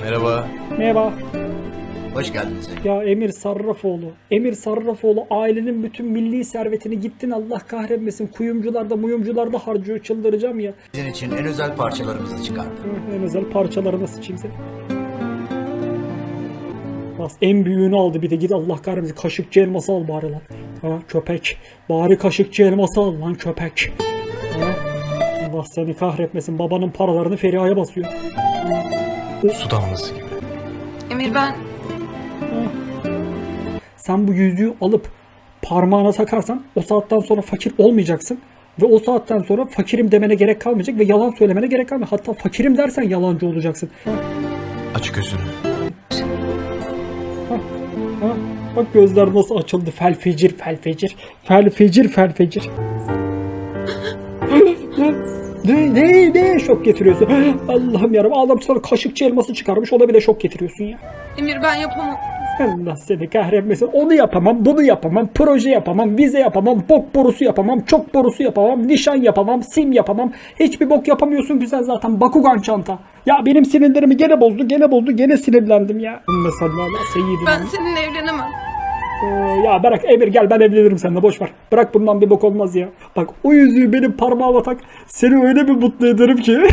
Merhaba. Merhaba. Hoş geldiniz. Ya Emir Sarrafoğlu. Emir Sarrafoğlu ailenin bütün milli servetini gittin Allah kahretmesin. Kuyumcularda muyumcularda harcıyor çıldıracağım ya. Sizin için en özel parçalarımızı çıkardım. Hı, En özel parçalarına sıçayım seni. Bas en büyüğünü aldı bir de git Allah kahretmesin kaşıkçı elması al bari lan. Ha köpek. Bari kaşıkçı elması al lan köpek. Ha? Allah seni kahretmesin babanın paralarını Feriha'ya basıyor. Su damlası gibi. Emir ben Sen bu yüzüğü alıp parmağına takarsan o saatten sonra fakir olmayacaksın. Ve o saatten sonra fakirim demene gerek kalmayacak ve yalan söylemene gerek kalmayacak. Hatta fakirim dersen yalancı olacaksın. Aç gözünü. Ha? Bak gözler nasıl açıldı. Fel fecir, fel fecir. Fel fecir, fel fecir. Ne, ne, ne şok getiriyorsun? Allah'ım yarabbim adam sana kaşıkçı elması çıkarmış ona bile şok getiriyorsun ya. Emir ben yapamam. Allah seni kahretmesin. Onu yapamam, bunu yapamam, proje yapamam, vize yapamam, bok borusu yapamam, çok borusu yapamam, nişan yapamam, sim yapamam. Hiçbir bok yapamıyorsun güzel zaten. Bakugan çanta. Ya benim sinirlerimi gene bozdu, gene bozdu, gene sinirlendim ya. Mesela seyyidina. Ben seninle evlenemem. Ee, ya bırak Emir gel ben evlenirim seninle boş ver. Bırak bundan bir bok olmaz ya. Bak o yüzüğü benim parmağıma tak. Seni öyle bir mutlu ederim ki.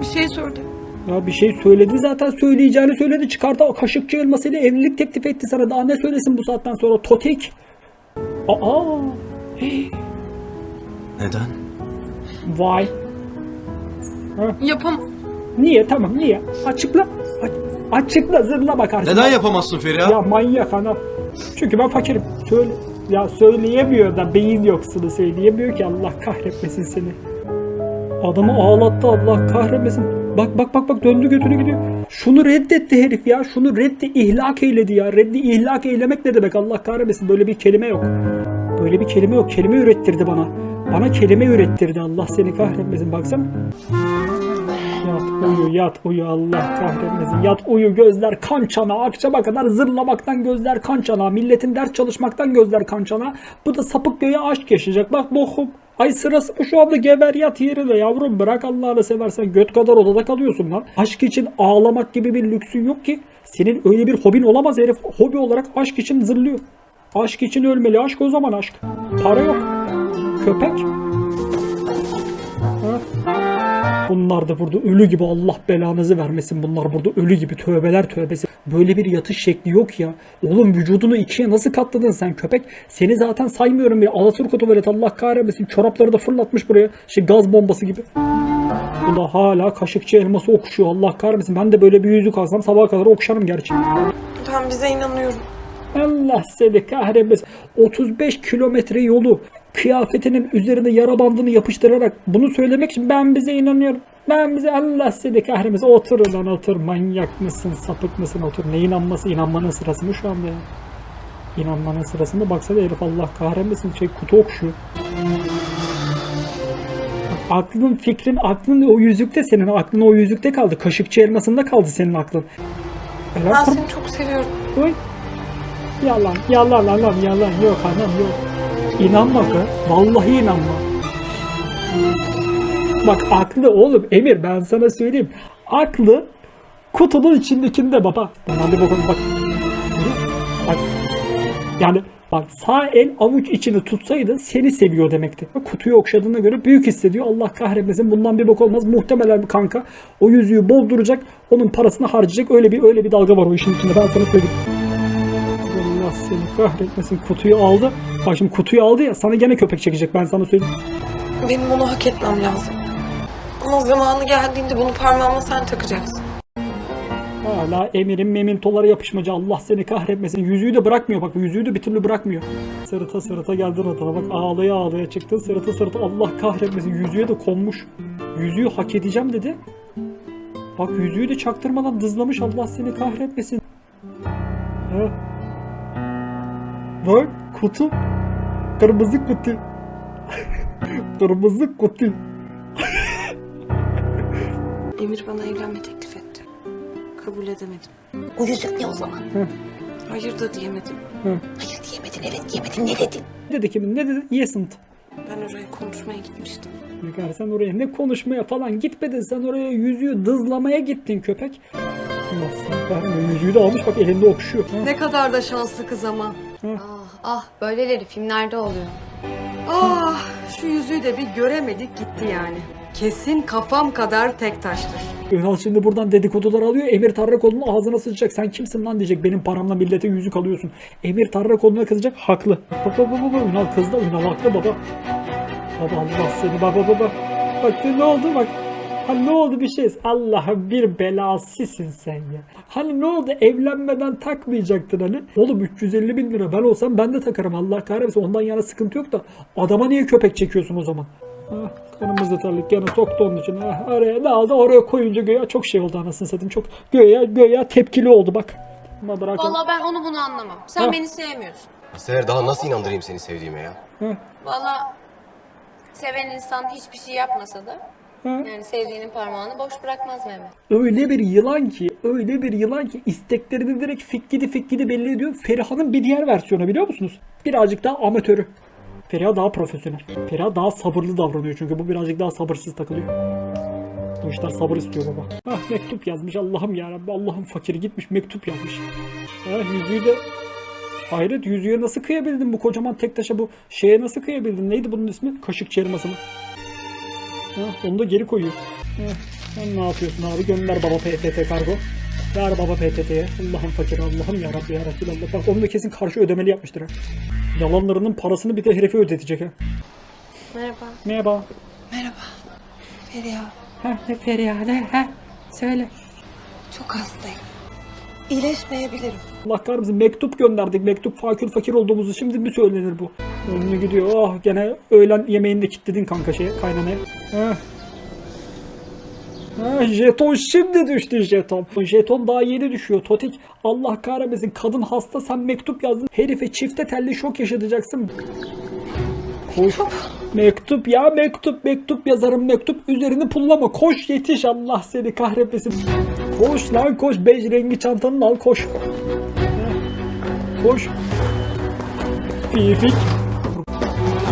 Bir şey söyle. ya bir şey söyledi zaten söyleyeceğini söyledi. Çıkardı o kaşıkçı elmasıyla evlilik teklif etti sana. Daha ne söylesin bu saatten sonra? Totik. Aa. Hey, Neden? Vay. Yapamam. Niye? Tamam niye? Açıkla. A- açıkla zırla bakarsın. Neden yapamazsın Feriha? Ya manyak anam. Çünkü ben fakirim. Söyle. Ya söyleyemiyor da beyin yoksunu söyleyemiyor ki Allah kahretmesin seni. Adamı ağlattı Allah kahretmesin. Bak bak bak bak döndü götünü gidiyor. Şunu reddetti herif ya. Şunu reddi ihlak eyledi ya. Reddi ihlak eylemek ne demek Allah kahretmesin. Böyle bir kelime yok. Böyle bir kelime yok. Kelime ürettirdi bana. Bana kelime ürettirdi. Allah seni kahretmesin. Baksana. Yat uyu yat uyu Allah kahretmesin. Yat uyu gözler kan çana. Akşama kadar zırlamaktan gözler kan çana. Milletin ders çalışmaktan gözler kan çana. Bu da sapık göğe aşk yaşayacak. Bak bokum. Ay sırası şu anda geber yat yerine yavrum bırak Allah'ını seversen göt kadar odada kalıyorsun lan. Aşk için ağlamak gibi bir lüksün yok ki. Senin öyle bir hobin olamaz herif. Hobi olarak aşk için zırlıyor. Aşk için ölmeli. Aşk o zaman aşk. Para yok. Köpek. Bunlar da burada ölü gibi Allah belanızı vermesin. Bunlar burada ölü gibi tövbeler tövbesi. Böyle bir yatış şekli yok ya. Oğlum vücudunu ikiye nasıl katladın sen köpek? Seni zaten saymıyorum ya. Alaturka tuvalet Allah kahretmesin. Çorapları da fırlatmış buraya. Şey gaz bombası gibi. Bu da hala kaşıkçı elması okşuyor. Allah kahretmesin. Ben de böyle bir yüzük alsam sabaha kadar okşarım gerçi. Ben bize inanıyorum. Allah seni kahretmesin. 35 kilometre yolu kıyafetinin üzerine yara bandını yapıştırarak bunu söylemek için ben bize inanıyorum. Ben bize Allah seni kahretmesin. Otur lan otur. Manyak mısın? Sapık mısın? Otur. Ne inanması? İnanmanın sırası mı şu anda ya? İnanmanın sırasında baksana herif Allah kahretmesin. Şey kutu. Bak, Aklın, fikrin, aklın o yüzükte senin. Aklın o yüzükte kaldı. Kaşıkçı elmasında kaldı senin aklın. Ben seni çok seviyorum. Oy. Yalan, yalan, yalan, yalan. Yok anam yok. İnanma kız. Vallahi inanma. Bak aklı oğlum Emir ben sana söyleyeyim. Aklı kutunun içindekinde baba. Bir bakın bak. Bak. Yani bak sağ el avuç içini tutsaydı seni seviyor demekti. Kutuyu okşadığına göre büyük hissediyor. Allah kahretmesin bundan bir bok olmaz. Muhtemelen bir kanka o yüzüğü bozduracak. Onun parasını harcayacak. Öyle bir öyle bir dalga var o işin içinde. Ben sana söyleyeyim. Seni kahretmesin. Kutuyu aldı. Bak şimdi kutuyu aldı ya sana gene köpek çekecek. Ben sana söyleyeyim. Benim onu hak etmem lazım. Ama zamanı geldiğinde bunu parmağıma sen takacaksın. Hala Emir'in memintolara yapışmacı. Allah seni kahretmesin. Yüzüğü de bırakmıyor bak. Yüzüğü de bir türlü bırakmıyor. Sırıta sırıta geldin odana. Bak ağlaya ağlaya çıktın. Sırıta sırıta Allah kahretmesin. Yüzüğe de konmuş. Yüzüğü hak edeceğim dedi. Bak yüzüğü de çaktırmadan dızlamış. Allah seni kahretmesin. Ha. Bak kutu. Kırmızı kutu. Kırmızı kutu. Emir bana evlenme teklif etti. Kabul edemedim. O yüzük ne o zaman? Hayır da diyemedim. Hayır diyemedin, evet diyemedin, ne dedin? Ne dedi kimin? Ne dedi? Yesint. Ben oraya konuşmaya gitmiştim. Nigar sen oraya ne konuşmaya falan gitmedin. Sen oraya yüzüğü dızlamaya gittin köpek. Sen kahretsin. Yüzüğü de almış bak elinde okşuyor. Ha, Ne kadar da şanslı kız ama. Ah ah böyleleri filmlerde oluyor. Ah şu yüzüğü de bir göremedik gitti yani. Kesin kafam kadar tek taştır. Ünal şimdi buradan dedikodular alıyor. Emir Tarrakoğlu'nun ağzına sıçacak. Sen kimsin lan diyecek. Benim paramla millete yüzük alıyorsun. Emir Tarrakoğlu'na kızacak. Haklı. Bak bak bak. Ünal kızdı. Ünal haklı baba. Baba Allah seni. Bak. bak. Bak ne oldu bak. Hani ne oldu bir şey? Allah'ım bir belasısın sen ya. Hani ne oldu evlenmeden takmayacaktın hani. Oğlum 350 bin lira ben olsam ben de takarım Allah kahretsin. Ondan yana sıkıntı yok da adama niye köpek çekiyorsun o zaman? Ah, kanımızı terlik gene soktu onun için. Ah, araya aldı oraya koyunca göğe çok şey oldu anasını satayım. Çok göğe göğe tepkili oldu bak. Ama bırak. Vallahi ben onu bunu anlamam. Sen Ha. beni sevmiyorsun. Seher daha nasıl inandırayım seni sevdiğime ya? Vallahi seven insan hiçbir şey yapmasa da Ha. Yani sevdiğinin parmağını boş bırakmaz Mehmet. Öyle bir yılan ki, öyle bir yılan ki isteklerini direkt fikkidi fikkidi belli ediyor. Feriha'nın bir diğer versiyonu biliyor musunuz? Birazcık daha amatörü. Feriha daha profesyonel. Feriha daha sabırlı davranıyor çünkü bu birazcık daha sabırsız takılıyor. Bu işler sabır istiyor baba. Ah mektup yazmış Allah'ım yarabbim Allah'ım fakiri gitmiş mektup yazmış. Ah yüzüğü de Hayret yüzüğe nasıl kıyabildin bu kocaman tek taşa bu şeye nasıl kıyabildin? Neydi bunun ismi? Kaşık çelması mı? Onu da geri koyuyor. Ha, sen ne yapıyorsun abi? Gönder baba PTT kargo. Ver baba PTT'ye. Allah'ım fakir Allah'ım ya Rabbi ya Resulallah. Bak onu da kesin karşı ödemeli yapmıştır ha. Yalanlarının parasını bir de herife ödetecek ha. Merhaba. Merhaba. Merhaba. Feriha. Ha ne Feriha ne ha? Söyle. Çok hastayım. İyileşmeyebilirim. Allah kahretsin mektup gönderdik. Mektup fakir fakir olduğumuzu şimdi mi söylenir bu? Önüne gidiyor. Ah gene öğlen yemeğini de kilitledin kanka şeye kaynanaya. Ah. Ah, jeton şimdi düştü jeton. Jeton daha yeni düşüyor. Totik Allah kahretmesin kadın hasta sen mektup yazdın. Herife çifte telli şok yaşatacaksın. Koş. Mektup ya mektup mektup yazarım mektup üzerini pullama koş yetiş Allah seni kahretmesin. Koş lan koş bej rengi çantanı al koş. Koş. Fifik.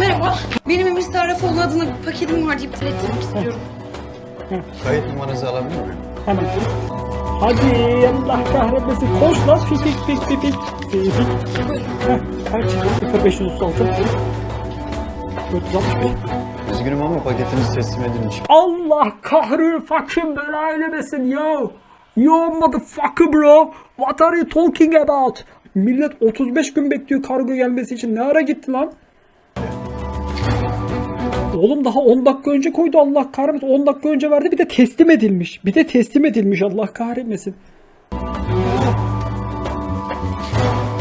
Merhaba. Benim Emir Sarrafoğlu adına bir paketim var iptal ettirmek istiyorum. Kayıt numaranızı alabilir miyim? Hemen. Hadi Allah kahretmesin. Koş lan fifik fifik fifik. Fifik. Heh, Kaç? 0536. 461. Üzgünüm ama paketiniz teslim edilmiş. Allah kahri fucking bela eylemesin yo. Yo motherfucker bro. What are you talking about? Millet 35 gün bekliyor kargo gelmesi için. Ne ara gitti lan? Oğlum daha 10 dakika önce koydu Allah kahretmesin. 10 dakika önce verdi bir de teslim edilmiş. Bir de teslim edilmiş Allah kahretmesin.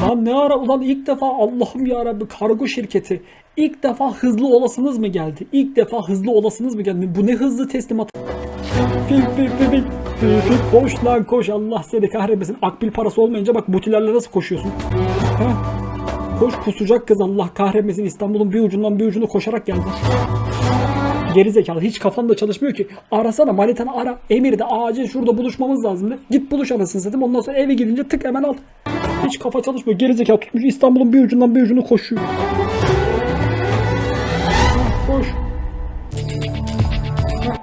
Lan ne ara ulan ilk defa Allah'ım ya Rabbi kargo şirketi ilk defa hızlı olasınız mı geldi? İlk defa hızlı olasınız mı geldi? Bu ne hızlı teslimat? Koş lan koş Allah seni kahretmesin. Akbil parası olmayınca bak butilerle nasıl koşuyorsun? Ha? Koş kusacak kız Allah kahretmesin İstanbul'un bir ucundan bir ucuna koşarak geldi. Geri zekalı hiç kafan da çalışmıyor ki. Arasana manitanı ara. Emir de acil şurada buluşmamız lazım de. Git buluş anasını satayım. Ondan sonra eve gidince tık hemen al. Hiç kafa çalışmıyor. Geri zekalı tutmuş İstanbul'un bir ucundan bir ucuna koşuyor.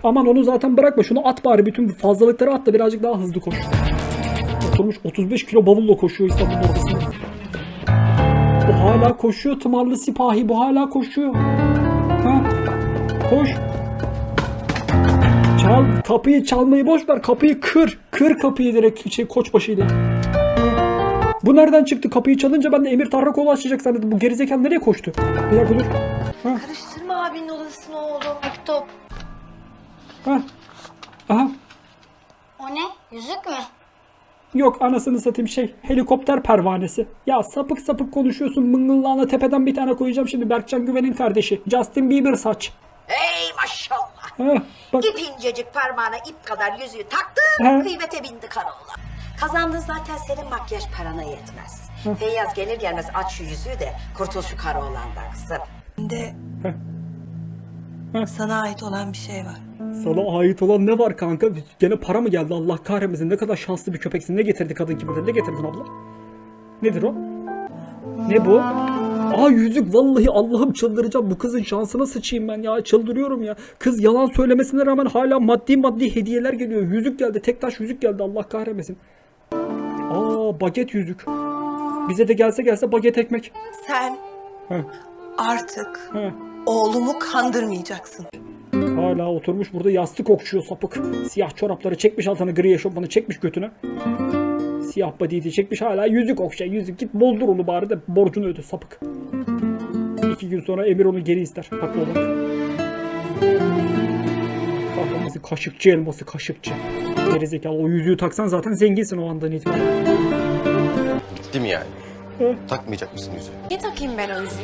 Aman onu zaten bırakma. Şunu at bari. Bütün fazlalıkları at da birazcık daha hızlı koş. Oturmuş 35 kilo bavulla koşuyor İstanbul'un ortasında. Bu hala koşuyor. Tımarlı sipahi. Bu hala koşuyor. Ha? Koş. Çal, kapıyı çalmayı boş ver. Kapıyı kır. Kır kapıyı direkt şey koçbaşıyla. Bu nereden çıktı? Kapıyı çalınca ben de Emir Tarrakoğlu açacak zannettim. Bu gerizekalı nereye koştu? Bir dakika dur. Ha, Karıştırma abinin odasını oğlum. Mektup. Ha. Aha. O ne? Yüzük mü? Yok anasını satayım şey helikopter pervanesi. Ya sapık sapık konuşuyorsun mıngıllağına tepeden bir tane koyacağım şimdi Berkcan Güven'in kardeşi. Justin Bieber saç. Ey maşallah. Ha, bak İp incecik parmağına ip kadar yüzüğü taktı, He. kıymete bindi Karaoğlan. Kazandığın zaten senin makyaj parana yetmez. Feyyaz gelir gelmez aç şu yüzüğü de kurtul şu Karaoğlan'dan kızım. De sana ait olan bir şey var. Sana ait olan ne var kanka? Gene para mı geldi Allah kahretmesin ne kadar şanslı bir köpeksin. Ne getirdi kadın kim bilir ne getirdin abla? Nedir o? Ne bu? Aa yüzük vallahi Allah'ım çıldıracağım. Bu kızın şansına sıçayım ben ya. Çıldırıyorum ya. Kız yalan söylemesine rağmen hala maddi maddi hediyeler geliyor. Yüzük geldi. Tek taş yüzük geldi. Allah kahretmesin. Aa baget yüzük. Bize de gelse gelse baget ekmek. Sen Heh, artık heh. oğlumu kandırmayacaksın. Hala oturmuş burada yastık okşuyor sapık. Siyah çorapları çekmiş altına gri eşofmanı çekmiş götüne. Siyah body'yi çekmiş hala yüzük okşa yüzük git bozdur onu bari de borcunu öde sapık. İki gün sonra Emir onu geri ister. Haklı olarak. Kahraması kaşıkçı elması kaşıkçı. Gerizekalı o yüzüğü taksan zaten zenginsin o andan itibaren. Gitti mi yani? Hı. Takmayacak mısın yüzüğü? Niye takayım ben o yüzüğü?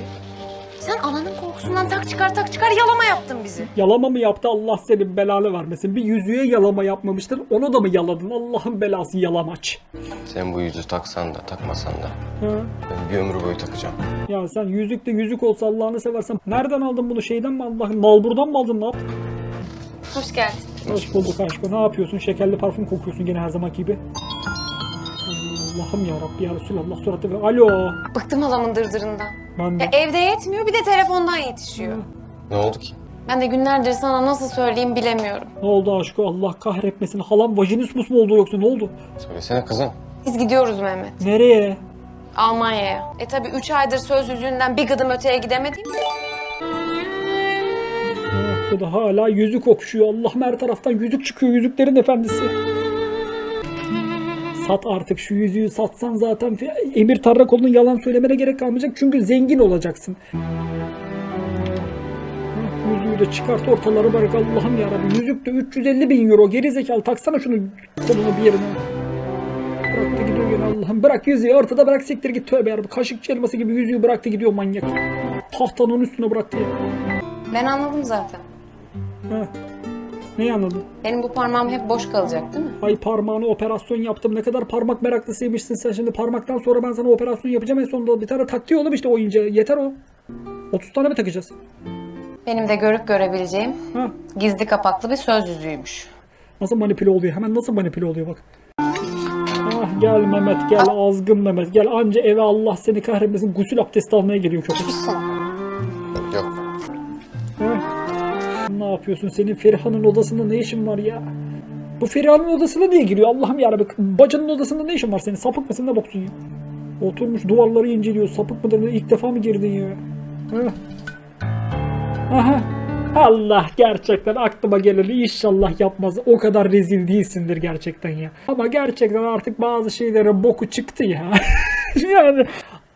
Sen ananın korkusundan tak çıkar tak çıkar yalama yaptın bizi. Yalama mı yaptı Allah senin belanı vermesin. Bir yüzüğe yalama yapmamıştın onu da mı yaladın? Allah'ın belası yalamaç. Sen bu yüzüğü taksan da takmasan da Ha? ben bir ömür boyu takacağım. Ya sen yüzük de yüzük olsa Allah'ını seversen nereden aldın bunu şeyden mi Allah'ın nalburdan mı aldın ne yaptın? Hoş geldin. Hoş bulduk aşkım ne yapıyorsun şekerli parfüm kokuyorsun gene her zamanki gibi. Allah'ım ya Rabbi ya Resulallah suratı ver. Alo. Bıktım halamın dırdırından. Ben de. Ya evde yetmiyor bir de telefondan yetişiyor. Ne oldu ki? Ben de günlerdir sana nasıl söyleyeyim bilemiyorum. Ne oldu aşkım Allah kahretmesin. Halam vajinismus mu oldu yoksa ne oldu? Söylesene kızım. Biz gidiyoruz Mehmet. Nereye? Almanya'ya. E tabi 3 aydır söz yüzünden bir gıdım öteye gidemedim. Ah, Bu da hala yüzük okşuyor. Allah'ım her taraftan yüzük çıkıyor. Yüzüklerin efendisi. Sat artık şu yüzüğü satsan zaten Emir Tarrakoğlu'nun yalan söylemene gerek kalmayacak. Çünkü zengin olacaksın. Yüzüğü de çıkart ortaları bırak Allah'ım yarabbim. Yüzük de 350 bin euro. Geri zekalı taksana şunu kolunu bir yerine. Bıraktı gidiyor gene Allah'ım. Bırak yüzüğü ortada bırak siktir git tövbe yarabbim. Kaşıkçı elması gibi yüzüğü bıraktı gidiyor manyak. Tahtanın üstüne bıraktı ya. Ben anladım zaten. Ha. Neyi anladın? Benim bu parmağım hep boş kalacak değil mi? Ay parmağını operasyon yaptım. Ne kadar parmak meraklısıymışsın sen şimdi. Parmaktan sonra ben sana operasyon yapacağım en sonunda. Bir tane taktiği oğlum işte o ince. Yeter o. 30 tane mi takacağız? Benim de görüp görebileceğim Ha. gizli kapaklı bir söz yüzüğüymüş. Nasıl manipüle oluyor? Hemen nasıl manipüle oluyor bak. Ah gel Mehmet gel azgın Mehmet gel anca eve Allah seni kahretmesin gusül abdesti almaya geliyor köpek. Yok. Ha? Ne yapıyorsun senin Feriha'nın odasında ne işin var ya? Bu Feriha'nın odasına niye giriyor Allah'ım yarabbim bacının odasında ne işin var senin sapık mısın ne boksun ya? Oturmuş duvarları inceliyor sapık mıdır ilk defa mı girdin ya? Ha? Aha. Allah gerçekten aklıma geleni inşallah yapmaz. O kadar rezil değilsindir gerçekten ya. Ama gerçekten artık bazı şeylerin boku çıktı ya. yani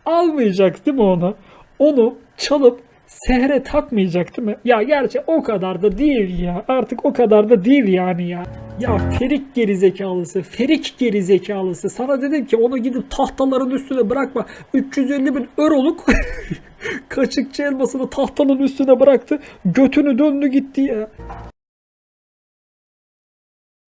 almayacak değil mi onu? Onu çalıp sehre takmayacak değil mi? Ya gerçi o kadar da değil ya. Artık o kadar da değil yani ya. Ya ferik gerizekalısı, ferik gerizekalısı. Sana dedim ki onu gidip tahtaların üstüne bırakma. 350 bin euroluk kaçıkçı elmasını tahtanın üstüne bıraktı. Götünü döndü gitti ya.